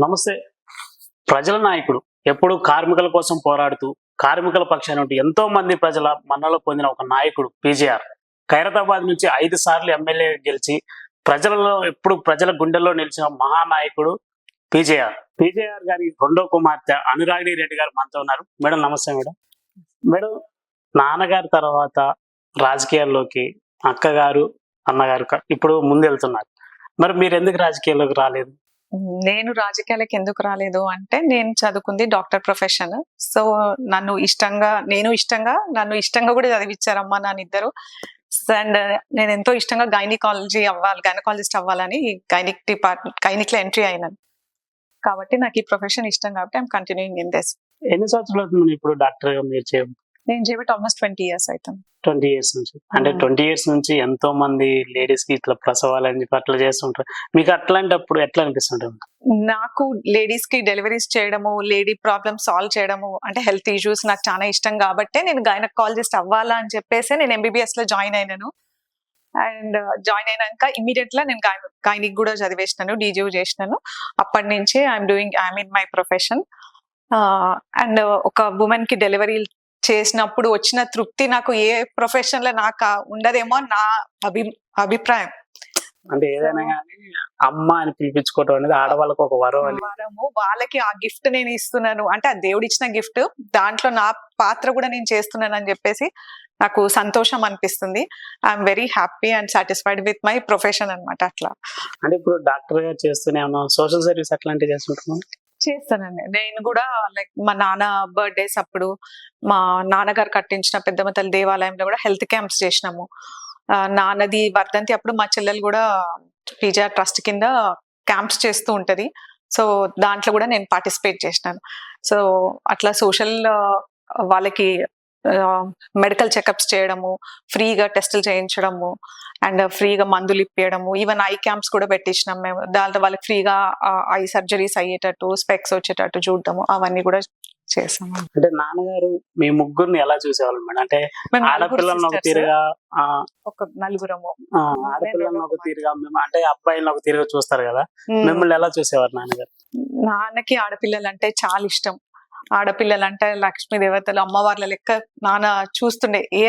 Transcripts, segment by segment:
నమస్తే. ప్రజల నాయకుడు ఎప్పుడు కార్మికుల కోసం పోరాడుతూ కార్మికుల పక్షాన ఎంతో మంది ప్రజల మన్నలు పొందిన ఒక నాయకుడు పీజీఆర్. ఖైరతాబాద్ నుంచి ఐదు సార్లు ఎమ్మెల్యే గెలిచి ప్రజలలో ఎప్పుడు ప్రజల గుండెల్లో నిలిచిన మహానాయకుడు పీజేఆర్. పీజేఆర్ గారి రెండో కుమార్తె అనురాగిణి రెడ్డి గారు మనతో ఉన్నారు. మేడం నమస్తే మేడం. మేడం నాన్నగారి తర్వాత రాజకీయాల్లోకి అక్కగారు అన్నగారు ఇప్పుడు ముందు వెళ్తున్నారు. మరి మీరు ఎందుకు రాజకీయాల్లోకి రాలేదు? నేను రాజకీయాలకు ఎందుకు రాలేదు అంటే నేను చదువుకుంది డాక్టర్ ప్రొఫెషన్. సో నన్ను ఇష్టంగా నేను ఇష్టంగా నన్ను ఇష్టంగా కూడా చదివించారమ్మా నాన్న ఇద్దరు అండ్ నేను ఎంతో ఇష్టంగా గైనికాలజీ అవ్వాలి గైనకాలజిస్ట్ అవ్వాలని గైనిక్ డిపార్ట్మెంట్ గైనిక్లో ఎంట్రీ అయినాను కాబట్టి నాకు ఈ ప్రొఫెషన్ ఇష్టం కాబట్టి ఐఎమ్ కంటిన్యూయింగ్ ఇన్ దిస్. ఎన్ని సంవత్సరాలు అవుతుంది ఇప్పుడు డాక్టర్ మీరు నేను చేయబట్టి ఆల్మోస్ట్ ట్వంటీ ఇయర్స్ అవుతాను ట్వంటీ ఇయర్స్ నుంచి. అంటే. ట్వంటీ ఇయర్స్ నుంచి ఎంతో మంది లేడీస్కి ఇట్లా ప్రసవాలని చెప్పి అట్లా చేస్తుంటారు. మీకు అట్లాంటప్పుడు ఎట్లా అనిపిస్తుంటుంది? నాకు లేడీస్కి డెలివరీస్ చేయడము లేడీ ప్రాబ్లమ్ సాల్వ్ చేయడము అంటే హెల్త్ ఇష్యూస్ నాకు చాలా ఇష్టం కాబట్టే నేను గైనకాలజిస్ట్ అవ్వాలా అని చెప్పేసి నేను ఎంబీబీఎస్లో జాయిన్ అయినాను. అండ్ జాయిన్ అయినాక ఇమీడియట్గా నేను గైనిక్ కూడా చదివేసినాను డీజీవ్ చేసినాను. అప్పటి నుంచి I'm doing I'm in my profession and ఒక ఉమెన్కి డెలివరీ చేసినప్పుడు వచ్చిన తృప్తి నాకు ఏ ప్రొఫెషన్లో నాకు ఉండదేమో నా అభి అభిప్రాయం. అంటే ఏదైనా కానీ అమ్మ అని పిలిపించుకోవటం అనేది ఆడవాళ్ళకు ఒక వరం అని వరము వాళ్ళకి ఆ గిఫ్ట్ నేను ఇస్తున్నాను. అంటే ఆ దేవుడు ఇచ్చిన గిఫ్ట్ దాంట్లో నా పాత్ర కూడా నేను చేస్తున్నాను అని చెప్పేసి నాకు సంతోషం అనిపిస్తుంది. I'm very happy and satisfied with my profession అన్నమాట అట్లా. అంటే ఇప్పుడు డాక్టర్గా చేస్తూనే ఏమన్నా సోషల్ సర్వీస్ అట్లాంటివి చేస్తుంటున్నాం చేస్తానండి. నేను కూడా లైక్ మా నాన్న బర్త్డేస్ అప్పుడు మా నాన్నగారు కట్టించిన పెద్దమ్మ తల్లి దేవాలయంలో కూడా హెల్త్ క్యాంప్స్ చేసినాము. నాన్నది వర్ధంతి అప్పుడు మా చెల్లెలు కూడా పిజా ట్రస్ట్ కింద క్యాంప్స్ చేస్తూ ఉంటది. సో దాంట్లో కూడా నేను పార్టిసిపేట్ చేసినాను. సో అట్లా సోషల్ వాళ్ళకి మెడికల్ చెకప్స్ చేయడము ఫ్రీగా టెస్టులు చేయించడము అండ్ ఫ్రీగా మందులు ఇప్పించడము ఈవెన్ ఐ క్యాంప్స్ కూడా పెట్టించినాం మేము. దాంట్లో వాళ్ళకి ఫ్రీగా ఐ సర్జరీస్ అయ్యేటట్టు స్పెక్స్ వచ్చేటట్టు చూడటము అవన్నీ కూడా చేసాము అంటే నాన్నగారు మీ ముగ్గురిని ఎలా చూసేవాళ్ళు మేడం? అంటే ఆడపిల్లలను ఒక తీరుగా ఒక నలుగురము. ఆడపిల్లలను ఒక తీరుగా మేము అంటే అబ్బాయిలను ఒక తీరుగా చూస్తారు కదా? మిమ్మల్ని ఎలా చూసేవారు నాన్నగారు? నాన్నకి ఆడపిల్లలు అంటే చాలా ఇష్టం. ఆడపిల్లలు అంటే లక్ష్మీ దేవతలు అమ్మవార్ల లెక్క నాన్న చూస్తుండే. ఏ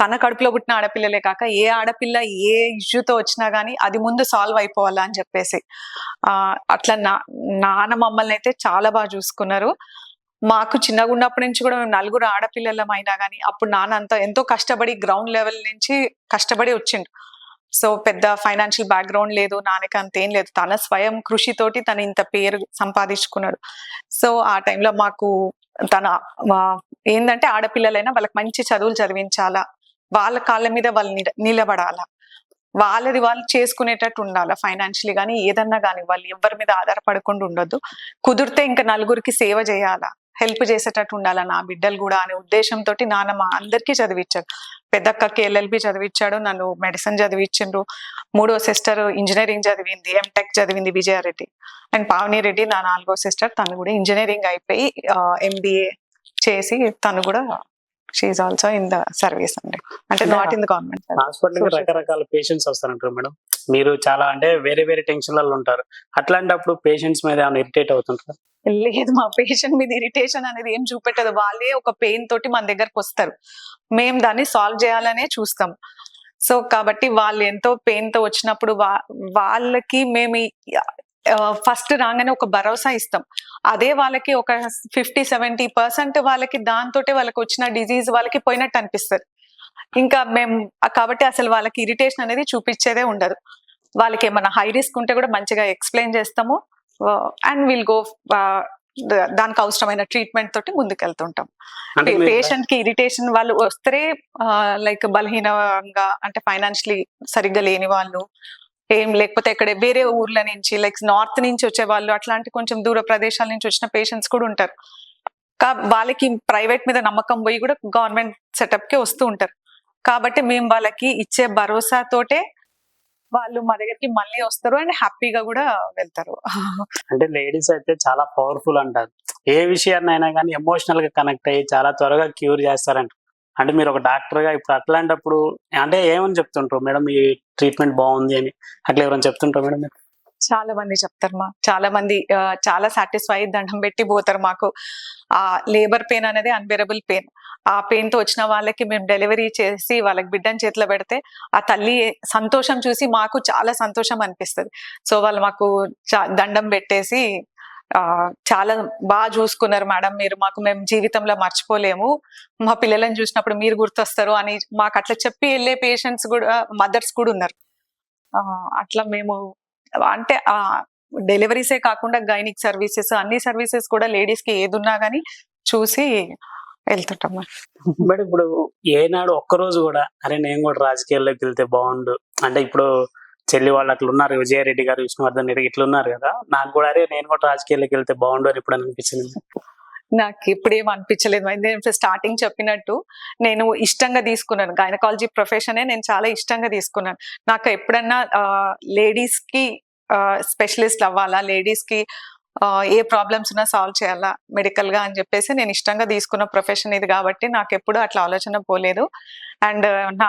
తన కడుపులో పుట్టిన ఆడపిల్లలే కాక ఏ ఆడపిల్ల ఏ ఇష్యూతో వచ్చినా గానీ అది ముందు సాల్వ్ అయిపోవాలా అని చెప్పేసి. ఆ అట్లా నా నాన్న మమ్మల్ని అయితే చాలా బాగా చూసుకున్నారు. మాకు చిన్నగా ఉన్నప్పటి నుంచి కూడా మేము నలుగురు ఆడపిల్లలం అయినా కానీ అప్పుడు నాన్న అంత ఎంతో కష్టపడి గ్రౌండ్ లెవెల్ నుంచి కష్టపడి వచ్చిండు. సో పెద్ద ఫైనాన్షియల్ బ్యాక్గ్రౌండ్ లేదు నాన్నకి అంతేం లేదు. తన స్వయం కృషితోటి తను ఇంత పేరు సంపాదించుకున్నాడు. సో ఆ టైంలో మాకు తన ఏంటంటే ఆడపిల్లలైనా వాళ్ళకి మంచి చదువులు చదివించాలా. వాళ్ళ కాళ్ళ మీద వాళ్ళు నిల- నిలబడాలా? వాళ్ళది వాళ్ళు చేసుకునేటట్టు ఉండాలి ఫైనాన్షియలీ కానీ ఏదన్నా కానీ వాళ్ళు ఎవరి మీద ఆధారపడకుండా ఉండొద్దు. కుదిరితే ఇంకా నలుగురికి సేవ చేయాలా? హెల్ప్ చేసేటట్టు ఉండాలా నా బిడ్డలు కూడా అనే ఉద్దేశంతో నాన్న మా అందరికీ చదివించాడు పెద్దక్కకి ఎల్ఎల్బి చదివించాడు నన్ను మెడిసిన్ చదివించిండ్రు మూడో సిస్టర్ ఇంజనీరింగ్ చదివింది ఎంటెక్ చదివింది విజయారెడ్డి. అండ్ పావని రెడ్డి నా నాలుగో సిస్టర్ తను కూడా ఇంజనీరింగ్ అయిపోయి ఎంబీఏ చేసి తను కూడా she also in the service అండి అంటే not in the government hospital రకరకాల పేషెంట్స్ వస్తారంటారు మేడం. మీరు చాలా అంటే వేరే వేరే టెన్షన్లలో ఉంటారు. అట్లాంటప్పుడు పేషెంట్స్ మీద ఏమైనా ఇరిటేట్ అవుతుంటారు? లేదు మా పేషెంట్ మీద ఇరిటేషన్ అనేది ఏం చూపెట్టదు. వాళ్ళే ఒక పెయిన్ తోటి మన దగ్గరకు వస్తారు. మేము దాన్ని సాల్వ్ చేయాలనే చూస్తాం. సో కాబట్టి వాళ్ళు ఎంతో పెయిన్తో వచ్చినప్పుడు వా- వాళ్ళకి మేము ఫస్ట్ రాగానే ఒక భరోసా ఇస్తాం. అదే వాళ్ళకి ఒక ఫిఫ్టీ సెవెంటీ పర్సెంట్ వాళ్ళకి దాంతో వాళ్ళకి వచ్చిన డిజీజ్ వాళ్ళకి పోయినట్టు అనిపిస్తుంది. ఇంకా మేము కాబట్టి అసలు వాళ్ళకి ఇరిటేషన్ అనేది చూపించేదే ఉండదు. వాళ్ళకి ఏమైనా హై రిస్క్ ఉంటే కూడా మంచిగా ఎక్స్ప్లెయిన్ చేస్తాము. అండ్ విల్ గో దానికి అవసరమైన ట్రీట్మెంట్ తోటి ముందుకెళ్తుంటాం. అంటే మీరు- పేషెంట్కి ఇరిటేషన్ వాళ్ళు వస్తే లైక్ బలహీనంగా అంటే ఫైనాన్షియలీ సరిగ్గా లేని వాళ్ళు ఏం లేకపోతే ఇక్కడ వేరే ఊర్ల నుంచి లైక్ నార్త్ నుంచి వచ్చే వాళ్ళు అట్లాంటి కొంచెం దూర ప్రదేశాల నుంచి వచ్చిన పేషెంట్స్ కూడా ఉంటారు. వాళ్ళకి ప్రైవేట్ మీద నమ్మకం పోయి కూడా గవర్నమెంట్ సెటప్కి వస్తూ ఉంటారు. కాబట్టి మేము వాళ్ళకి ఇచ్చే భరోసా తోటే వాళ్ళు మా దగ్గరికి మళ్ళీ వస్తారు అండ్ హ్యాపీగా కూడా వెళ్తారు. అంటే లేడీస్ అయితే చాలా పవర్ఫుల్ అంటారు. ఏ విషయాన్ని అయినా కానీ ఎమోషనల్గా కనెక్ట్ అయ్యి చాలా త్వరగా క్యూర్ చేస్తారంట. అంటే మీరు ఒక డాక్టర్గా ఇప్పుడు అట్లాంటప్పుడు అంటే ఏమని చెప్తుంటారు మేడం ఈ ట్రీట్మెంట్ బాగుంది అని? అట్లా ఎవరైనా చెప్తుంటారు మేడం? మీరు? చాలా మంది చెప్తారు మా. చాలా మంది చాలా సాటిస్ఫై దండం పెట్టి పోతారు మాకు. ఆ లేబర్ పెయిన్ అనేది అన్బెరబుల్ పెయిన్ ఆ పెయిన్తో వచ్చిన వాళ్ళకి మేము డెలివరీ చేసి వాళ్ళకి బిడ్డని చేతిలో పెడితే ఆ తల్లి సంతోషం చూసి మాకు చాలా సంతోషం అనిపిస్తుంది. సో వాళ్ళు మాకు దండం పెట్టేసి చాలా బాగా చూసుకున్నారు మేడం మీరు. మాకు మేము జీవితంలో మర్చిపోలేము. మా పిల్లలను చూసినప్పుడు మీరు గుర్తొస్తారు అని మాకు అట్లా చెప్పి వెళ్ళే పేషెంట్స్ కూడా మదర్స్ కూడా ఉన్నారు. ఆ, అట్లా మేము అంటే ఆ డెలివరీసే కాకుండా గైనిక్ సర్వీసెస్ అన్ని సర్వీసెస్ కూడా లేడీస్కి ఏదున్నా గానీ చూసి వెళ్తుంటాం మేడం. ఇప్పుడు ఏనాడు ఒక్కరోజు కూడా అరే నేను కూడా రాజకీయాల్లోకి వెళ్తే బాగుండు. అంటే ఇప్పుడు చెల్లి వాళ్ళు అట్లా ఉన్నారు. విజయారెడ్డి గారు విష్ణువర్ధన్ రెడ్డి ఇట్లా ఉన్నారు కదా. నాకు కూడా అరే నేను కూడా రాజకీయాల్లోకి వెళ్తే బాగుండు అని ఇప్పుడు అనిపించింది? నాకు ఇప్పుడేం అనిపించలేదు. నేను స్టార్టింగ్ చెప్పినట్టు నేను ఇష్టంగా తీసుకున్నాను. గైనకాలజీ ప్రొఫెషనే నేను చాలా ఇష్టంగా తీసుకున్నాను. నాకు ఎప్పుడన్నా లేడీస్కి స్పెషలిస్ట్ అవ్వాలా? లేడీస్కి ఏ ప్రాబ్లమ్స్ ఉన్నా సాల్వ్ చేయాలా? మెడికల్గా అని చెప్పేసి నేను ఇష్టంగా తీసుకున్న ప్రొఫెషన్ ఇది కాబట్టి నాకు ఎప్పుడు అట్లా ఆలోచన పోలేదు. అండ్ నా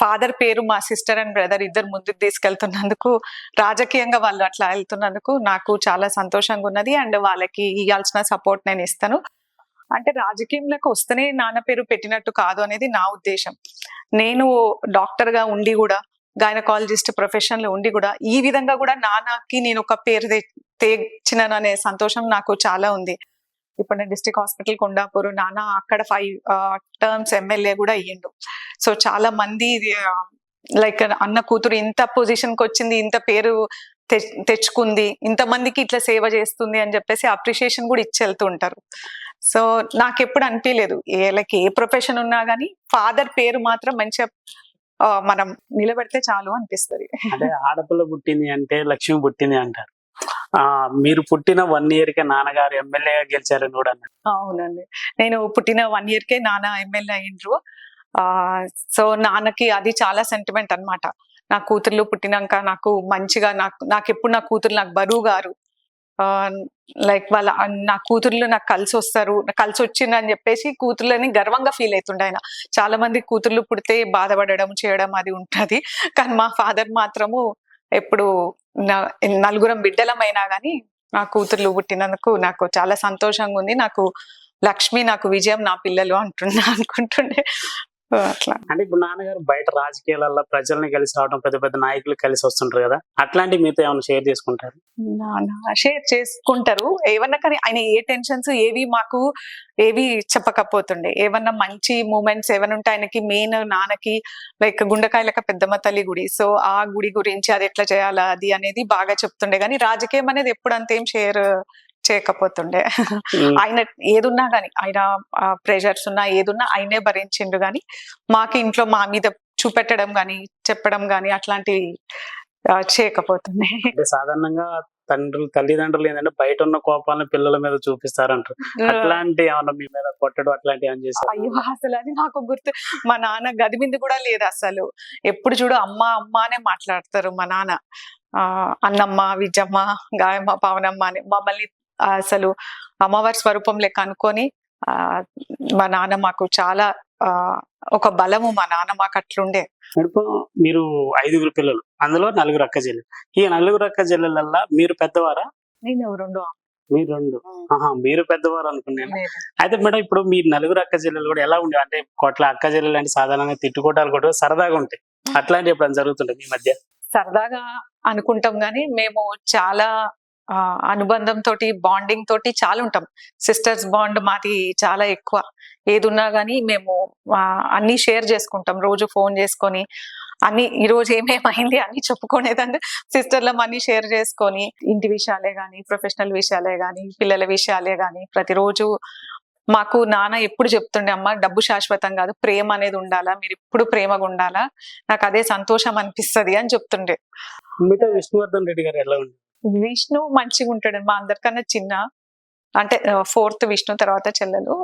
ఫాదర్ పేరు మా సిస్టర్ అండ్ బ్రదర్ ఇద్దరు ముందుకు తీసుకెళ్తున్నందుకు రాజకీయంగా వాళ్ళు అట్లా వెళ్తున్నందుకు నాకు చాలా సంతోషంగా ఉన్నది. అండ్ వాళ్ళకి ఇవ్వాల్సిన సపోర్ట్ నేను ఇస్తాను. అంటే రాజకీయంలోకి వస్తేనే నాన్న పేరు పెట్టినట్టు కాదు అనేది నా ఉద్దేశం. నేను డాక్టర్గా ఉండి కూడా గైనకాలజిస్ట్ ప్రొఫెషన్లో ఉండి కూడా ఈ విధంగా కూడా నాన్నకి నేను ఒక పేరు తెచ్చిననే తెచ్చినాను అనే సంతోషం నాకు చాలా ఉంది. ఇప్పుడు నేను డిస్ట్రిక్ట్ హాస్పిటల్ కొండాపూర్ నాన్న అక్కడ ఫైవ్ టర్మ్స్ ఎమ్మెల్యే కూడా అయ్యిండు. సో చాలా మంది లైక్ అన్న కూతురు ఇంత పొజిషన్కి వచ్చింది ఇంత పేరు తె- తెచ్చుకుంది ఇంతమందికి ఇట్లా సేవ చేస్తుంది అని చెప్పేసి అప్రిషియేషన్ కూడా ఇచ్చి ఉంటారు సో నాకు ఎప్పుడు అనిపించలేదు ఏ లైక్ ఏ ప్రొఫెషన్ ఉన్నా కానీ ఫాదర్ పేరు మాత్రం మంచిగా ఆ, మనం నిలబెడితే చాలు అనిపిస్తుంది. అంటే ఆడపిల్ల పుట్టింది అంటే లక్ష్మి పుట్టింది అంటారు. మీరు పుట్టిన వన్ ఇయర్ కే నాన్నగారు ఎమ్మెల్యేగా గెలిచారని కూడా అన్నారు. అవునండి. నేను పుట్టిన వన్ ఇయర్ కే నాన్న ఎమ్మెల్యే అయిండ్రు ఆ సో నాన్నకి అది చాలా సెంటిమెంట్ అన్నమాట. నా కూతుర్లు పుట్టినాక నాకు మంచిగా నాకు నాకు ఎప్పుడు నా కూతురు నాకు బరువు గారు. లైక్ వాళ్ళ నా కూతుర్లు నాకు కలిసి వస్తారు నాకు కలిసి వచ్చింది అని చెప్పేసి కూతుర్లని గర్వంగా ఫీల్ అవుతుండే ఆయన. చాలా మంది కూతుర్లు పుడితే బాధపడడం చేయడం అది ఉంటుంది. కానీ మా ఫాదర్ మాత్రము ఎప్పుడు నా- నలుగురం బిడ్డలమైనా కానీ నా కూతుర్లు పుట్టినందుకు నాకు చాలా సంతోషంగా ఉంది నాకు లక్ష్మి నాకు విజయం నా పిల్లలు అంటున్నా అనుకుంటుండే. అట్లా. అంటే ఇప్పుడు నాన్నగారు బయట రాజకీయాలలో ప్రజల్ని కలిసి రావడం పెద్ద పెద్ద నాయకులు కలిసి వస్తుంటారు కదా అట్లాంటి మీతో ఏమైనా షేర్ చేసుకుంటారు? షేర్ చేసుకుంటారు. ఏమన్నా కానీ ఆయన ఏ టెన్షన్స్ ఏవి మాకు ఏవి చెప్పకపోతుండే. ఏమన్నా మంచి మూమెంట్స్ ఏమైనా ఉంటే ఆయనకి మెయిన్ నాన్నకి లైక్ గుండకాయలక పెద్దమ్మ తల్లి గుడి. సో ఆ గుడి గురించి అది ఎట్లా చేయాలా అది అనేది బాగా చెప్తుండే. కానీ రాజకీయం అనేది ఎప్పుడు అంతేం షేర్ చేయకపోతుండే. ఆయన ఏదున్నా గాని ఆయన ప్రెషర్స్ ఉన్నా ఏదున్నా ఆయనే భరించిండు గాని మాకు ఇంట్లో మా మీద చూపెట్టడం గాని చెప్పడం గాని అట్లాంటివి చేయకపోతుండే. అంటే సాధారణంగా తండ్రులు తల్లిదండ్రులు ఏంటంటే బయట ఉన్న కోపాలను పిల్లల మీద చూపిస్తారంటారు. అట్లాంటి ఏమన్నా మీ మీద కొట్టడం అట్లాంటి ఏమైనా చేశారు? అయ్యో అసలు అది నాకు గుర్తు మా నాన్న గది మీద కూడా లేదు అసలు. ఎప్పుడు చూడు అమ్మ అమ్మ అనే మాట్లాడతారు మా నాన్న. ఆ అన్నమ్మ విజమ్మ గాయమ్మ పవనమ్మ అని మమ్మల్ని అసలు అమ్మవారి స్వరూపం లెక్క అనుకొని ఆ మా నాన్న మాకు చాలా ఆ ఒక బలము మా నాన్న మాకు అట్లుండే. ఇప్పుడు మీరు ఐదుగురు పిల్లలు అందులో నలుగురు అక్క చెల్లెలు. ఈ నలుగురు అక్క చెల్లెలల్లా మీరు పెద్దవారా? నేను రెండు మీరు రెండు. ఆహా మీరు పెద్దవారు అనుకున్నాను. అయితే మేడం ఇప్పుడు మీ నలుగురు అక్క చెల్లెలు కూడా ఎలా ఉండే? అంటే కొట్ల అక్క చెల్లెలు అంటే సాధారణంగా తిట్టుకోవటాలు కూడా సరదాగా ఉంటాయి. అట్లాంటి ఎప్పుడు జరుగుతుంటాయి మీ మధ్య? సరదాగా అనుకుంటాం గానీ మేము చాలా ఆ, అనుబంధం తోటి బాండింగ్ తోటి చాలా ఉంటాం సిస్టర్స్ బాండ్ మాది చాలా ఎక్కువ. ఏదున్నా కానీ మేము అన్ని షేర్ చేసుకుంటాం. రోజు ఫోన్ చేసుకొని అన్ని ఈ రోజు ఏమేమైంది అన్ని చెప్పుకునేదంటే సిస్టర్లం అన్ని షేర్ చేసుకొని ఇంటి విషయాలే కానీ ప్రొఫెషనల్ విషయాలే కానీ పిల్లల విషయాలే కానీ ప్రతిరోజు మాకు నాన్న ఎప్పుడు చెప్తుండే అమ్మ డబ్బు శాశ్వతం కాదు ప్రేమ అనేది ఉండాలా? మీరు ఎప్పుడు ప్రేమగా ఉండాలా? నాకు అదే సంతోషం అనిపిస్తది అని చెప్తుండే. మీతో విష్ణువర్ధన్ రెడ్డి గారు ఎలా ఉంది విష్ణు మంచిగా ఉంటాడు మా అందరికన్నా చిన్న అంటే ఫోర్త్ విష్ణు తర్వాత చెల్లెలు.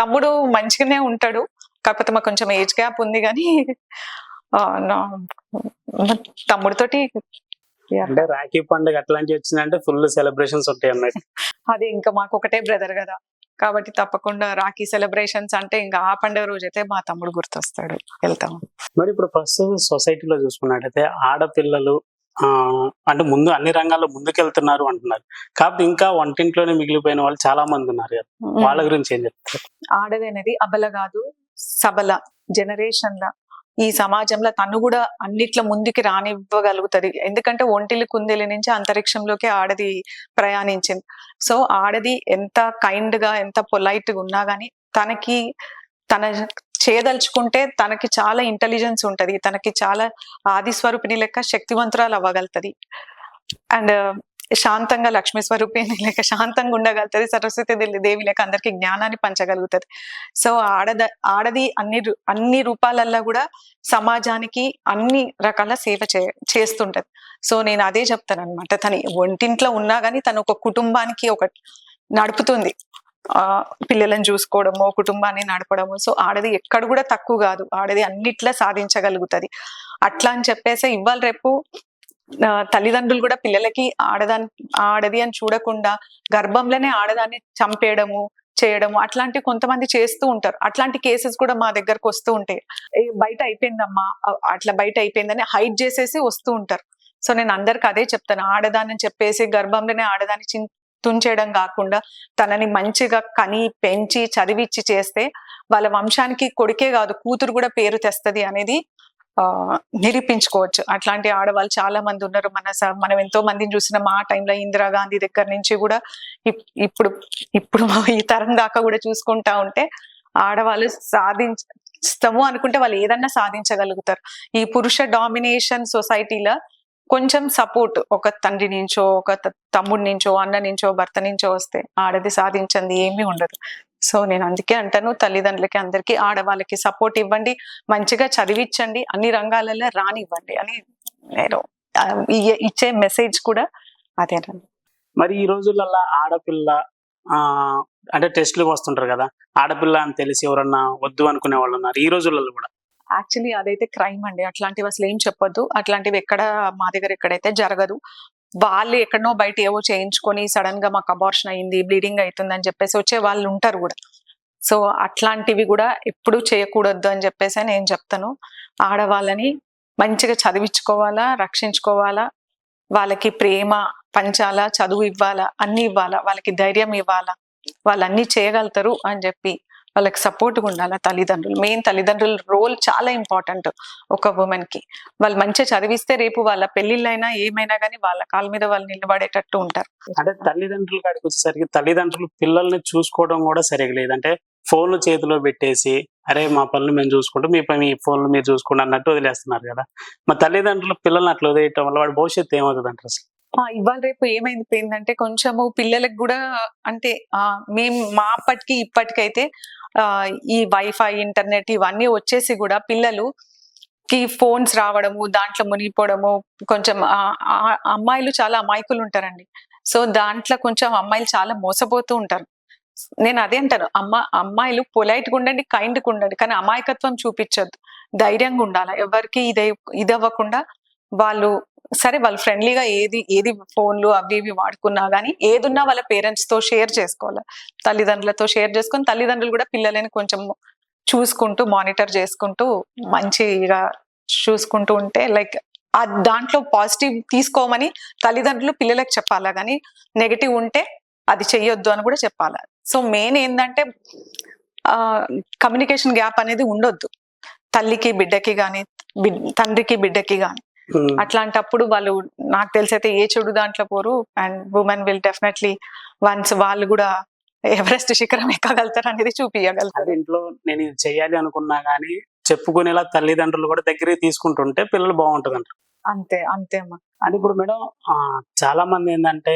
తమ్ముడు మంచిగానే ఉంటాడు. కాకపోతే మాకు కొంచెం ఏజ్ గ్యాప్ ఉంది కానీ తమ్ముడితోటి అంటే రాఖీ పండుగ అట్లాంటివి వచ్చిందంటే ఫుల్ సెలబ్రేషన్స్ ఉంటాయి అన్నట్టు. అది ఇంకా మాకు ఒకటే బ్రదర్ కదా. కాబట్టి తప్పకుండా రాఖీ సెలబ్రేషన్స్ అంటే ఇంకా ఆ పండుగ రోజైతే మా తమ్ముడు గుర్తొస్తాడు. వెళ్తాం. మరి ఇప్పుడు ప్రస్తుతం సొసైటీలో చూసుకున్నట్టయితే ఆడపిల్లలు అంటే ముందు అన్ని రంగాల్లో ముందుకెళ్తున్నారు అంటున్నారు. కాకపోతే ఇంకా వంటింట్లోనే మిగిలిపోయిన వాళ్ళు చాలా మంది ఉన్నారు కదా. వాళ్ళ గురించి ఏం చెప్తారు? ఆడది అనేది అబల కాదు సబల. జనరేషన్ ల ఈ సమాజంలో తను కూడా అన్నిట్ల ముందుకి రానివ్వగలుగుతది. ఎందుకంటే ఒంటిలి కుందేలి నుంచి అంతరిక్షంలోకి ఆడది ప్రయాణించింది. సో ఆడది ఎంత కైండ్గా ఎంత పొలైట్గా ఉన్నా గానీ తనకి తన చేయదలుచుకుంటే తనకి చాలా ఇంటెలిజెన్స్ ఉంటది. తనకి చాలా ఆది స్వరూపిణి లెక్క శక్తివంతురాలు అవ్వగలుగుతుంది. అండ్ శాంతంగా లక్ష్మీ స్వరూపిణి లేక శాంతంగా ఉండగలుగుతుంది. సరస్వతి దేవి- దేవి లేక అందరికి జ్ఞానాన్ని పంచగలుగుతుంది. సో ఆడద ఆడది అన్ని అన్ని రూపాలల్లో కూడా సమాజానికి అన్ని రకాల సేవ చే చేస్తుంటది. సో నేను అదే చెప్తాను అనమాట తన ఒంటింట్లో ఉన్నా కానీ తను ఒక కుటుంబానికి ఒక నడుపుతుంది. పిల్లలను చూసుకోవడము కుటుంబాన్ని నడపడము సో ఆడది ఎక్కడ కూడా తక్కువ కాదు. ఆడది అన్నిట్లా సాధించగలుగుతది. అట్లా అని చెప్పేసి ఇవాళ రేపు తల్లిదండ్రులు కూడా పిల్లలకి ఆడదాని ఆడది అని చూడకుండా గర్భంలోనే ఆడదాన్ని చంపేయడము చేయడము అట్లాంటి కొంతమంది చేస్తూ ఉంటారు. అట్లాంటి కేసెస్ కూడా మా దగ్గరకు వస్తూ ఉంటాయి. బయట అయిపోయిందమ్మా అట్లా బయట అయిపోయిందని హైట్ చేసేసి వస్తూ ఉంటారు. సో నేను అందరికి అదే చెప్తాను. ఆడదాన్ని చెప్పేసి గర్భంలోనే ఆడదాన్ని తుంచేయడం కాకుండా తనని మంచిగా కని పెంచి చదివిచ్చి చేస్తే వాళ్ళ వంశానికి కొడుకే కాదు కూతురు కూడా పేరు తెస్తది అనేది ఆ నిరూపించుకోవచ్చు. అట్లాంటి ఆడవాళ్ళు చాలా మంది ఉన్నారు. మన స- మనం ఎంతో మందిని చూసిన మా టైంలో ఇందిరాగాంధీ దగ్గర నుంచి కూడా ఇప్- ఇప్పుడు ఇప్పుడు ఈ తరం దాకా కూడా చూసుకుంటా ఉంటే ఆడవాళ్ళు సాధించము అనుకుంటే వాళ్ళు ఏదన్నా సాధించగలుగుతారు. ఈ పురుష డామినేషన్ సొసైటీలో కొంచెం సపోర్ట్ ఒక తండ్రి నుంచో ఒక తమ్ముడి నుంచో అన్న నుంచో భర్త నుంచో వస్తే ఆడది సాధించింది ఏమీ ఉండదు. సో నేను అందుకే అంటాను తల్లిదండ్రులకి అందరికీ ఆడవాళ్ళకి సపోర్ట్ ఇవ్వండి మంచిగా చదివించండి అన్ని రంగాలలో రానివ్వండి అని నేను ఇచ్చే మెసేజ్ కూడా అదేనండి మరి ఈ రోజులలో ఆడపిల్ల అంటే టెస్ట్లు వస్తుంటారు కదా ఆడపిల్ల అని తెలిసి ఎవరన్నా వద్దు అనుకునే వాళ్ళు ఉన్నారు ఈ రోజులలో కూడా? యాక్చువల్లీ అదైతే క్రైమ్ అండి. అట్లాంటివి అసలు ఏం చెప్పొద్దు. అట్లాంటివి ఎక్కడ మా దగ్గర ఎక్కడైతే జరగదు. వాళ్ళు ఎక్కడనో బయట ఏవో చేయించుకొని సడన్గా మాకు అబార్షన్ అయింది బ్లీడింగ్ అవుతుంది అని చెప్పేసి వచ్చే వాళ్ళు ఉంటారు కూడా. సో అట్లాంటివి కూడా ఎప్పుడు చేయకూడదు అని చెప్పేసి నేను చెప్తాను. ఆడవాళ్ళని మంచిగా చదివించుకోవాలా రక్షించుకోవాలా వాళ్ళకి ప్రేమ పంచాలా చదువు ఇవ్వాలా అన్ని ఇవ్వాలా వాళ్ళకి ధైర్యం ఇవ్వాలా వాళ్ళు అన్ని చేయగలుగుతారు అని చెప్పి వాళ్ళకి సపోర్ట్గా ఉండాలి తల్లిదండ్రులు? మెయిన్ తల్లిదండ్రుల రోల్ చాలా ఇంపార్టెంట్ ఒక ఉమెన్కి. వాళ్ళు మంచిగా చదివిస్తే రేపు వాళ్ళ పెళ్ళిళ్ళైనా ఏమైనా కానీ వాళ్ళ కాళ్ళ మీద వాళ్ళు నిలబడేటట్టు ఉంటారు. అంటే తల్లిదండ్రుల కాడికి వచ్చేసరికి తల్లిదండ్రులు పిల్లల్ని చూసుకోవడం కూడా సరిగా లేదు. అంటే ఫోన్లు చేతిలో పెట్టేసి అరే మా పనులు మేము చూసుకుంటూ మీ పని మీ ఫోన్లు మీరు చూసుకోండి అన్నట్టు వదిలేస్తున్నారు కదా. మా తల్లిదండ్రులు పిల్లల్ని అట్లా వదిలేయటం వల్ల వాడి భవిష్యత్తు ఏమవుతుంది అంటారు అసలు ఇవాళ రేపు ఏమైంది పోయిందంటే కొంచెము పిల్లలకు కూడా అంటే ఆ మేము మా అప్పటికి ఇప్పటికైతే ఈ వైఫై ఇంటర్నెట్ ఇవన్నీ వచ్చేసి కూడా పిల్లలు కి ఫోన్స్ రావడము దాంట్లో మునిగిపోవడము కొంచెం అమ్మాయిలు చాలా అమాయకులు ఉంటారండి. సో దాంట్లో కొంచెం అమ్మాయిలు చాలా మోసపోతూ ఉంటారు. నేను అదే అంటాను అమ్మ అమ్మాయిలు పొలైట్గా ఉండండి కైండ్గా ఉండండి కానీ అమాయకత్వం చూపించొద్దు. ధైర్యంగా ఉండాలి? ఎవరికి ఇది ఇది అవ్వకుండా వాళ్ళు సరే వాళ్ళు ఫ్రెండ్లీగా ఏది ఏది ఫోన్లు అవి ఇవి వాడుకున్నా కానీ ఏదున్నా వాళ్ళ పేరెంట్స్తో షేర్ చేసుకోవాలి. తల్లిదండ్రులతో షేర్ చేసుకొని తల్లిదండ్రులు కూడా పిల్లలని కొంచెం చూసుకుంటూ మానిటర్ చేసుకుంటూ మంచిగా చూసుకుంటూ ఉంటే లైక్ ఆ దాంట్లో పాజిటివ్ తీసుకోమని తల్లిదండ్రులు పిల్లలకు చెప్పాలా కానీ నెగటివ్ ఉంటే అది చెయ్యొద్దు అని కూడా చెప్పాలి. సో మెయిన్ ఏంటంటే కమ్యూనికేషన్ గ్యాప్ అనేది ఉండొద్దు. తల్లికి బిడ్డకి కానీ తండ్రికి బిడ్డకి కానీ అట్లాంటప్పుడు వాళ్ళు నాకు తెలిసి అయితే ఏ చెడు దాంట్లో పోరు. And women will definitely once వాళ్ళు కూడా ఎవరెస్ట్ శిఖరం ఎక్కగలుగుతారు అనేది చూపించగలుగుతారు ఇంట్లో నేను ఇది చేయాలి అనుకున్నా గానీ చెప్పుకునేలా తల్లిదండ్రులు కూడా దగ్గరికి తీసుకుంటుంటే పిల్లలు బాగుంటుంది అంటారు అంతే అంతే అమ్మా. అంటే ఇప్పుడు మేడం ఆ, చాలా మంది ఏంటంటే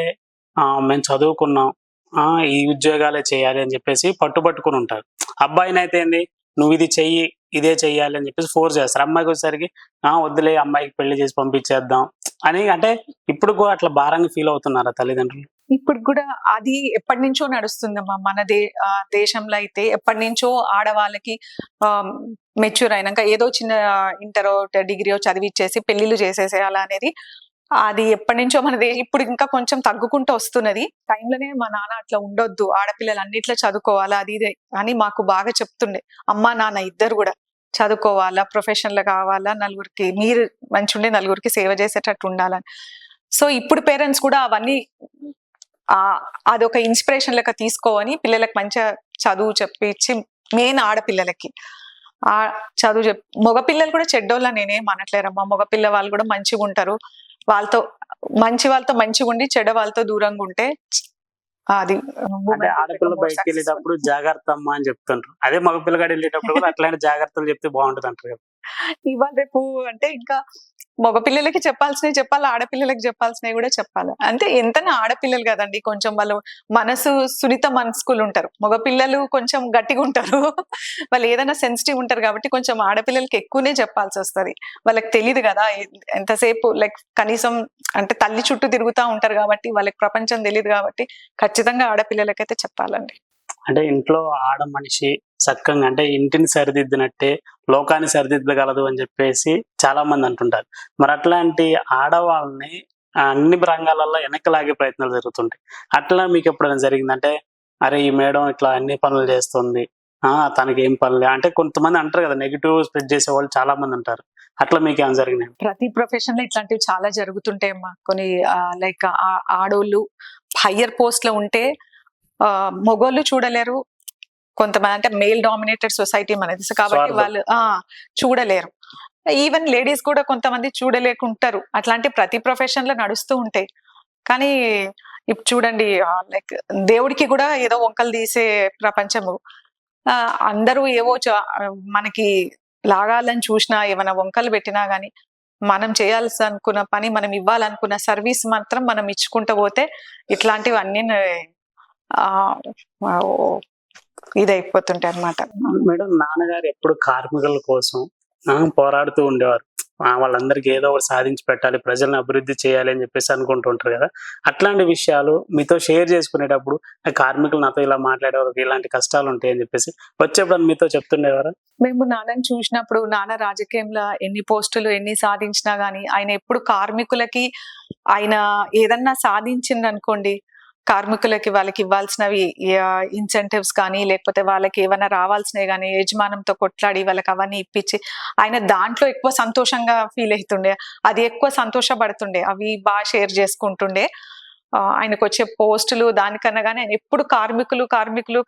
ఆ, మేము చదువుకున్నాం ఆ ఈ ఉద్యోగాలే చేయాలి అని చెప్పేసి పట్టుబట్టుకుని ఉంటారు. అబ్బాయిని అయితే ఏంది నువ్వు ఇది చెయ్యి ఇదే చెయ్యాలి అని చెప్పేసి ఫోర్స్ చేస్తారు. అమ్మాయికి వచ్చేసరికి ఆ వద్దులే అమ్మాయికి పెళ్ళి చేసి పంపించేద్దాం అని అంటే ఇప్పుడు కూడా అట్లా భారంగా ఫీల్ అవుతున్నారా తల్లిదండ్రులు? ఇప్పుడు కూడా అది ఎప్పటి నుంచో నడుస్తుందమ్మా మన దే ఆ, దేశంలో అయితే ఎప్పటి నుంచో ఆడవాళ్ళకి మెచ్యూర్ అయినాక ఏదో చిన్న ఇంటరో డిగ్రీ చదివిచ్చేసి పెళ్ళిళ్ళు చేసేసేయాలా అనేది అది ఎప్పటి నుంచో మన ఇప్పుడు ఇంకా కొంచెం తగ్గుకుంటూ వస్తున్నది. టైంలోనే మా నాన్న అట్లా ఉండొద్దు. ఆడపిల్లలు అన్నిట్లో చదువుకోవాలా అది ఇది అని మాకు బాగా చెప్తుండే. అమ్మ నాన్న ఇద్దరు కూడా. చదువుకోవాలా ప్రొఫెషన్లో కావాలా నలుగురికి మీరు మంచి ఉండి నలుగురికి సేవ చేసేటట్టు ఉండాలని. సో ఇప్పుడు పేరెంట్స్ కూడా అవన్నీ ఆ అదొక ఇన్స్పిరేషన్ లెక్క తీసుకోవని పిల్లలకు మంచిగా చదువు చెప్పించి మెయిన్ ఆడపిల్లలకి. ఆ చదువు చెప్ మగపిల్లలు కూడా చెడ్డోళ్ళ నేనేం అనట్లేరమ్మా మగపిల్ల వాళ్ళు కూడా మంచిగా ఉంటారు వాళ్ళతో మంచి వాళ్ళతో మంచిగా ఉండి చెడ్డ వాళ్ళతో దూరంగా ఉంటే అది ఆడపిల్ల బయటకు వెళ్ళేటప్పుడు జాగ్రత్త అమ్మా అని చెప్తుంటారు అదే మగ పిల్లగాడు వెళ్ళేటప్పుడు కూడా అట్లాంటి జాగ్రత్తలు చెప్తే బాగుంటది అంటారు కదా. ఇవాళ రేపు అంటే ఇంకా మగపిల్లలకి చెప్పాల్సినవి చెప్పాలి ఆడపిల్లలకి చెప్పాల్సినవి కూడా చెప్పాలి. అంటే ఎంతనా ఆడపిల్లలు కదండి కొంచెం వాళ్ళు మనసు సున్నిత మనస్కులు ఉంటారు. మగపిల్లలు కొంచెం గట్టిగా ఉంటారు. వాళ్ళు ఏదైనా సెన్సిటివ్ ఉంటారు కాబట్టి కొంచెం ఆడపిల్లలకి ఎక్కువనే చెప్పాల్సి వస్తది. వాళ్ళకి తెలియదు కదా ఎంతసేపు లైక్ కనీసం అంటే తల్లి చుట్టూ తిరుగుతూ ఉంటారు కాబట్టి వాళ్ళకి ప్రపంచం తెలియదు కాబట్టి ఖచ్చితంగా ఆడపిల్లలకైతే చెప్పాలండి. అంటే ఇంట్లో ఆడ మనిషి చక్కగా అంటే ఇంటిని సరిదిద్దినట్టే లోకాన్ని సరిదిద్దగలదు అని చెప్పేసి చాలా మంది అంటుంటారు. మరి అట్లాంటి ఆడవాళ్ళని అన్ని రంగాలలో వెనకలాగే లాగే ప్రయత్నాలు జరుగుతుంటాయి. అట్లా మీకు ఎప్పుడైనా జరిగిందంటే అరే ఈ మేడం ఇట్లా అన్ని పనులు చేస్తుంది ఆ తనకి ఏం పనులే అంటే కొంతమంది అంటారు కదా నెగిటివ్ స్ప్రెడ్ చేసే వాళ్ళు చాలా మంది ఉంటారు అట్లా మీకు ఏమైనా జరిగినాయి? ప్రతి ప్రొఫెషన్లో ఇట్లాంటివి చాలా జరుగుతుంటాయి అమ్మా కొన్ని లైక్ ఆడోళ్ళు హయ్యర్ పోస్ట్లో ఉంటే ఆ, చూడలేరు కొంతమంది అంటే మేల్ డామినేటెడ్ సొసైటీ మనది. కాబట్టి. వాళ్ళు ఆ చూడలేరు. ఈవెన్ లేడీస్ కూడా కొంతమంది చూడలేకుంటారు. అట్లాంటి ప్రతి ప్రొఫెషన్లో నడుస్తూ ఉంటాయి. కానీ ఇప్పుడు చూడండి లైక్ దేవుడికి కూడా ఏదో వంకలు తీసే ప్రపంచము. అందరూ ఏవో మనకి లాగాలని చూసినా ఏమైనా వంకలు పెట్టినా గానీ మనం చేయాల్సి అనుకున్న పని మనం ఇవ్వాలనుకున్న సర్వీస్ మాత్రం మనం ఇచ్చుకుంటూ పోతే ఇట్లాంటివన్నీ ఓ, ఇదైపోతుంటాయి అన్నమాట మేడం. నాన్నగారు ఎప్పుడు కార్మికుల కోసం పోరాడుతూ ఉండేవారు. వాళ్ళందరికీ ఏదో ఒకటి సాధించి పెట్టాలి ప్రజలను అభివృద్ధి చేయాలి అని చెప్పేసి అనుకుంటుంటారు కదా. అట్లాంటి విషయాలు మీతో షేర్ చేసుకునేటప్పుడు కార్మికులు నాతో ఇలా మాట్లాడేవారు ఇలాంటి కష్టాలు ఉంటాయి అని చెప్పేసి వచ్చేప్పుడు మీతో చెప్తుండేవారు? మేము నాన్నని చూసినప్పుడు నాన్న రాజకీయంలో ఎన్ని పోస్టులు ఎన్ని సాధించినా గానీ ఆయన ఎప్పుడు కార్మికులకి ఆయన ఏదన్నా సాధించింది అనుకోండి కార్మికులకి వాళ్ళకి ఇవ్వాల్సినవి ఇన్సెంటివ్స్ కానీ లేకపోతే వాళ్ళకి ఏమైనా రావాల్సినవి కానీ యజమానంతో కొట్లాడి వాళ్ళకి అవన్నీ ఇప్పించి ఆయన దాంట్లో ఎక్కువ సంతోషంగా ఫీల్ అవుతుండే అది ఎక్కువ సంతోషపడుతుండే. అవి బాగా షేర్ చేసుకుంటుండే. ఆ, ఆయనకు వచ్చే పోస్టులు దానికన్నా కానీ ఆయన ఎప్పుడు కార్మికులు కార్మికులు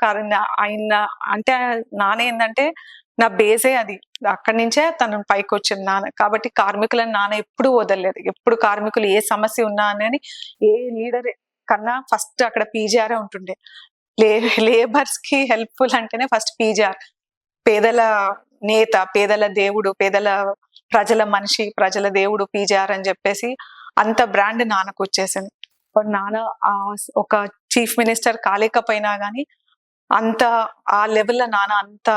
ఆయన అంటే నాన్న ఏంటంటే నా బేజే అది. అక్కడి నుంచే తను పైకి వచ్చింది నాన్న. కాబట్టి కార్మికులను నాన్న ఎప్పుడు వదలలేదు. ఎప్పుడు కార్మికులు ఏ సమస్య ఉన్నా అని ఏ లీడర్ కన్నా ఫస్ట్ అక్కడ పీజీఆరే ఉంటుండే. లే లేబర్స్కి హెల్ప్ఫుల్ అంటేనే ఫస్ట్ పీజీఆర్. పేదల నేత పేదల దేవుడు పేదల ప్రజల మనిషి ప్రజల దేవుడు పీజీఆర్ అని చెప్పేసి అంత బ్రాండ్ నాన్నకు వచ్చేసింది. నాన్న ఆ ఒక చీఫ్ మినిస్టర్ కాలేకపోయినా గానీ అంత ఆ లెవెల్లో నాన్న అంత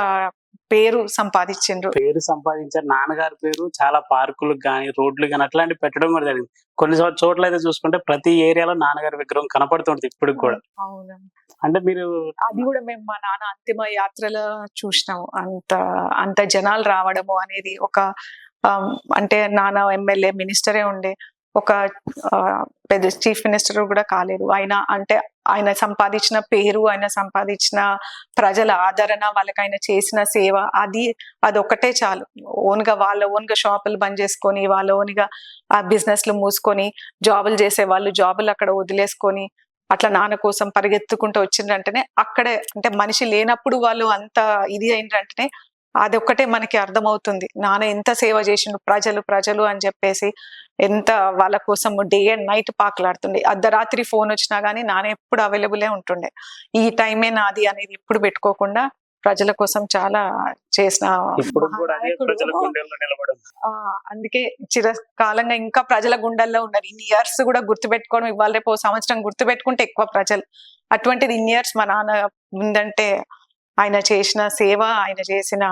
పేరు సంపాదించిండ్రు. పేరు సంపాదించారు. నాన్నగారి పేరు చాలా పార్కులకు కానీ రోడ్లు కానీ అట్లాంటివి పెట్టడం కూడా జరిగింది. కొన్ని చోట్ల అయితే చూసుకుంటే ప్రతి ఏరియాలో నాన్నగారి విగ్రహం కనపడుతుంటుంది ఇప్పటికి కూడా. అంటే మీరు అది కూడా మేము మా నాన్న అంతిమ యాత్రలో చూసినాము. అంత అంత జనాలు రావడము అనేది ఒక అంటే నాన్న ఎమ్మెల్యే మినిస్టరే ఉండే ఒక పెద్ద చీఫ్ మినిస్టర్ కూడా కాలేదు. ఆయన అంటే ఆయన సంపాదించిన పేరు ఆయన సంపాదించిన ప్రజల ఆదరణ వాళ్ళకి ఆయన చేసిన సేవ అది అది ఒకటే చాలు. ఓన్గా వాళ్ళ ఓన్గా షాపులు బంద్ చేసుకొని వాళ్ళ ఓన్గా ఆ బిజినెస్లు మూసుకొని జాబులు చేసే వాళ్ళు జాబులు అక్కడ వదిలేసుకొని అట్లా నాన్న కోసం పరిగెత్తుకుంటూ వచ్చిండ్రంటేనే అక్కడే అంటే మనిషి లేనప్పుడు వాళ్ళు అంత ఇది అయిండ్రంటేనే అది ఒక్కటే మనకి అర్థమవుతుంది. నాన్న ఎంత సేవ చేసిండు ప్రజలు ప్రజలు అని చెప్పేసి ఎంత వాళ్ళ కోసం డే అండ్ నైట్ పాకులాడుతుండే. అర్ధరాత్రి ఫోన్ వచ్చినా గానీ నాన్న ఎప్పుడు అవైలబులే ఉంటుండే. ఈ టైమే నాది అనేది ఎప్పుడు పెట్టుకోకుండా ప్రజల కోసం చాలా చేసిన అందుకే చిరకాలంగా ఇంకా ప్రజల గుండెల్లో ఉన్నారు. ఇన్ని ఇయర్స్ కూడా గుర్తుపెట్టుకోవడం ఇవాళ రేపు సంవత్సరం గుర్తుపెట్టుకుంటే ఎక్కువ ప్రజలు. అటువంటిది ఇన్ని ఇయర్స్ మా నాన్న ఉందంటే ఆయన చేసిన సేవ ఆయన చేసిన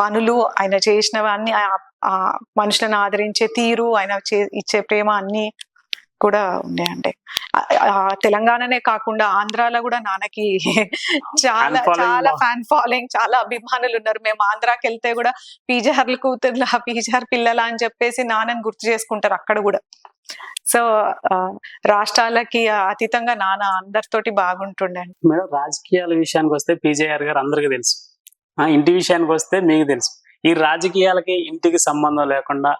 పనులు ఆయన చేసినవన్నీ ఆ- మనుషులను ఆదరించే తీరు ఆయన చే- ఇచ్చే ప్రేమ అన్ని కూడా ఉన్నాయండి. తెలంగాణనే కాకుండా ఆంధ్రాలో కూడా నాన్నకి చాలా చాలా ఫ్యాన్ ఫాలోయింగ్ చాలా అభిమానులు ఉన్నారు. మేము ఆంధ్రాకి వెళ్తే కూడా పీజార్ల కూతుర్ల పీజార్ పిల్లల అని చెప్పేసి నాన్నని గుర్తు చేసుకుంటారు అక్కడ కూడా. సో రాష్ట్రాలకి అతీతంగా నాన్న అందరితోటి బాగుంటుండే మేడం రాజకీయాల విషయానికి వస్తే పీజేఆర్ గారు అందరికీ తెలుసు. ఆ ఇంటి విషయానికి వస్తే మీకు తెలుసు. ఈ రాజకీయాలకి ఇంటికి సంబంధం లేకుండా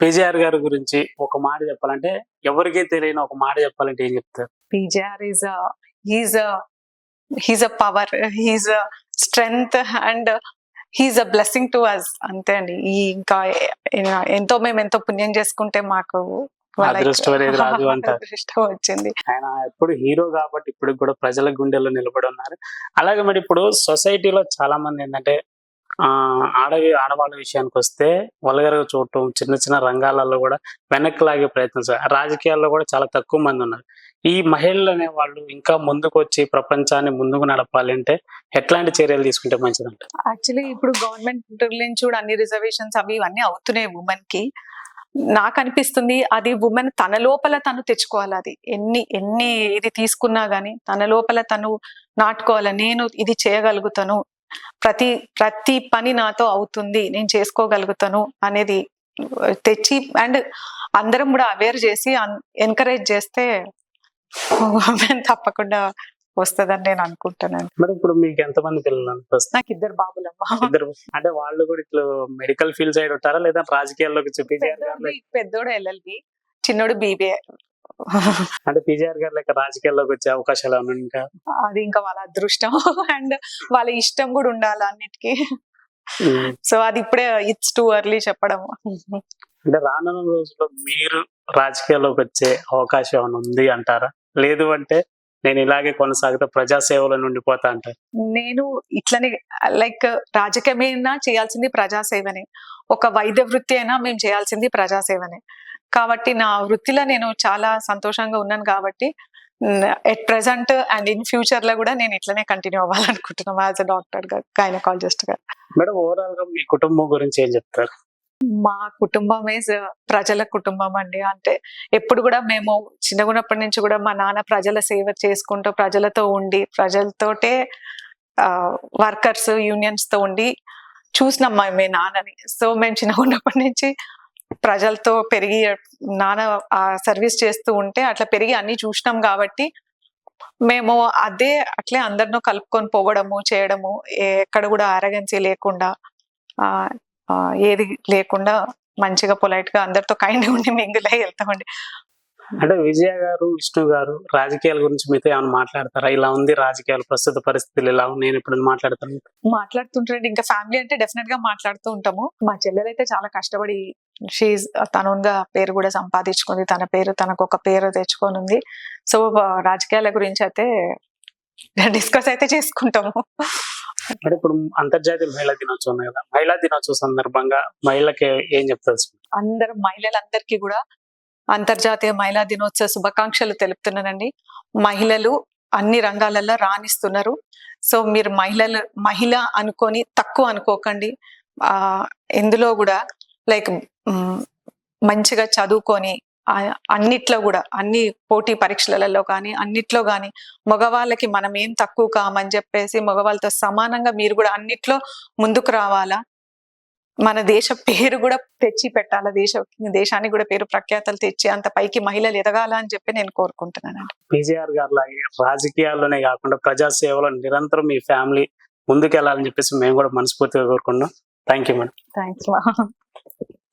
పిజిఆర్ గారి గురించి ఒక మాట చెప్పాలంటే ఎవరికీ తెలియని ఒక మాట చెప్పాలంటే ఏం చెప్తారు? a he's a he's a power he's a strength and he's a blessing to us అంతే అండి. ఈ ఇంకా ఎంతో మేము ఎంతో పుణ్యం చేసుకుంటే మాకు అదృష్టం అనేది రాదు. అదృష్టం వచ్చింది. ఆయన ఎప్పుడు హీరో కాబట్టి ఇప్పుడు కూడా ప్రజల గుండెల్లో నిలబడి ఉన్నారు. అలాగే మరి ఇప్పుడు సొసైటీలో చాలా మంది ఏంటంటే ఆ ఆడవి ఆడవాళ్ళ విషయానికి వస్తే వల్గరగా చూడటం చిన్న చిన్న రంగాలలో కూడా వెనక్కి లాగే ప్రయత్నిస్తారు రాజకీయాల్లో కూడా చాలా తక్కువ మంది ఉన్నారు. ఈ మహిళలు అనే వాళ్ళు ఇంకా ముందుకు వచ్చి ప్రపంచాన్ని ముందుకు నడపాలి అంటే ఎట్లాంటి చర్యలు తీసుకుంటే మంచిదంట యాక్చువల్లీ ఇప్పుడు గవర్నమెంట్ నుంచి కూడా అన్ని రిజర్వేషన్స్ అవి ఇవన్నీ అవుతున్నాయి ఉమెన్కి. నాకు అనిపిస్తుంది అది ఉమెన్ తన లోపల తను తెచ్చుకోవాలి అది. ఎన్ని ఎన్ని ఇది తీసుకున్నా గానీ తన లోపల తను నాటుకోవాలి నేను ఇది చేయగలుగుతాను ప్రతి ప్రతి పని నాతో అవుతుంది నేను చేసుకోగలుగుతాను అనేది తెచ్చి అండ్ అందరం కూడా అవేర్ చేసి ఎంకరేజ్ చేస్తే తప్పకుండా వస్తుందని నేను అనుకుంటున్నాను. మరి ఇప్పుడు మీకు ఎంతమంది పిల్లలు నాకు ఇద్దరు బాబులమ్మా. ఇద్దరు. అంటే వాళ్ళు కూడా ఇట్లా మెడికల్ ఫీల్డ్ సైడ్ ఉంటారా? లేదా రాజకీయాల్లోకి గారు పెద్దోడు ఎల్ఎల్బి చిన్నోడు బీబీఏ. అంటే పిజిఆర్ గారు లెక్క రాజకీయాల్లోకి వచ్చే అవకాశాలు ఏమైనా ఉంటాయా? అది ఇంకా వాళ్ళ అదృష్టం. అండ్ వాళ్ళ ఇష్టం కూడా ఉండాలి అన్నిటికీ. ఉమ్. సో అది ఇప్పుడే ఇట్స్ టూ ఎర్లీ చెప్పడం. అంటే రానున్న రోజుల్లో మీరు రాజకీయాల్లోకి వచ్చే అవకాశం ఏమైనా ఉంది అంటారా? లేదు అంటే నేను ఇలాగే కొనసాగితే ప్రజాసేవలో నుండిపోతా అంటారు. నేను ఇట్లనే లైక్ రాజకీయమైనా చేయాల్సింది ప్రజాసేవనే. ఒక వైద్య వృత్తి అయినా మేము చేయాల్సింది ప్రజాసేవనే. కాబట్టి నా వృత్తిలో నేను చాలా సంతోషంగా ఉన్నాను కాబట్టి ఎట్ ప్రెసెంట్ అండ్ ఇన్ ఫ్యూచర్లో కూడా నేను ఇట్లనే కంటిన్యూ అవ్వాలనుకుంటున్నాను యాజ్ అ డాక్టర్గా గైనకాలజిస్ట్గా. మేడం ఓవరాల్గా మీ కుటుంబం గురించి ఏం చెప్తారు? మా కుటుంబం ప్రజల కుటుంబం అండి. అంటే ఎప్పుడు కూడా మేము చిన్నగున్నప్పటి నుంచి కూడా మా నాన్న ప్రజల సేవ చేసుకుంటూ ప్రజలతో ఉండి ప్రజలతోటే వర్కర్స్ యూనియన్స్తో ఉండి చూసినాం మేము మీ నాన్నని. సో మేము చిన్నగున్నప్పటి నుంచి ప్రజలతో పెరిగి నాన్న సర్వీస్ చేస్తూ ఉంటే అట్లా పెరిగి అన్ని చూసినాం కాబట్టి మేము అదే అట్లే అందరినో కలుపుకొని పోవడము చేయడము ఎక్కడ కూడా అరగెన్సీ లేకుండా ఆ, ఏది లేకుండా మంచిగా పొలైట్గా అందరితో కైండ్ ఉండి మింగిలే వెళ్తామండి అంటే విజయ గారు విష్ణు గారు రాజకీయాల గురించి మీతో ఏమైనా మాట్లాడతారా? ఇలా ఉంది రాజకీయాలు ప్రస్తుత పరిస్థితులు ఇలా నేను ఇప్పుడు మాట్లాడతాను మాట్లాడుతుంటారండి. ఇంకా ఫ్యామిలీ అంటే డెఫినెట్గా మాట్లాడుతూ ఉంటాము. మా చెల్లెలు అయితే చాలా కష్టపడి షీజ్ తనుగా పేరు కూడా సంపాదించుకుంది. తన పేరు తనకు ఒక పేరు తెచ్చుకొని ఉంది. సో రాజకీయాల గురించి అయితే డిస్కస్ అయితే చేసుకుంటాము. అంటే ఇప్పుడు అంతర్జాతీయ మహిళా దినోత్సవం ఉంది కదా మహిళా దినోత్సవం సందర్భంగా మహిళకి ఏం చెప్తారు? అందరు మహిళలందరికీ కూడా అంతర్జాతీయ మహిళా దినోత్సవ శుభాకాంక్షలు తెలుపుతున్నానండి. మహిళలు అన్ని రంగాలలో రాణిస్తున్నారు. సో మీరు మహిళలు మహిళ అనుకొని తక్కువ అనుకోకండి. ఆ ఎందులో కూడా లైక్ మంచిగా చదువుకొని అన్నిట్లో కూడా అన్ని పోటీ పరీక్షలలో కానీ అన్నిట్లో కానీ మగవాళ్ళకి మనం ఏం తక్కువ కామని చెప్పేసి మగవాళ్ళతో సమానంగా మీరు కూడా అన్నిట్లో ముందుకు రావాలా? మన దేశ పేరు కూడా తెచ్చి పెట్టాలా? దేశ దేశానికి కూడా పేరు ప్రఖ్యాతలు తెచ్చి అంత పైకి మహిళలు ఎదగాల అని చెప్పి నేను కోరుకుంటున్నాను పీజీఆర్ గారు లాగే రాజకీయాల్లోనే కాకుండా ప్రజాసేవలో నిరంతరం మీ ఫ్యామిలీ ముందుకు వెళ్ళాలని చెప్పేసి మేము కూడా మనస్ఫూర్తిగా కోరుకున్నాం థ్యాంక్ యూ మేడం. థ్యాంక్స్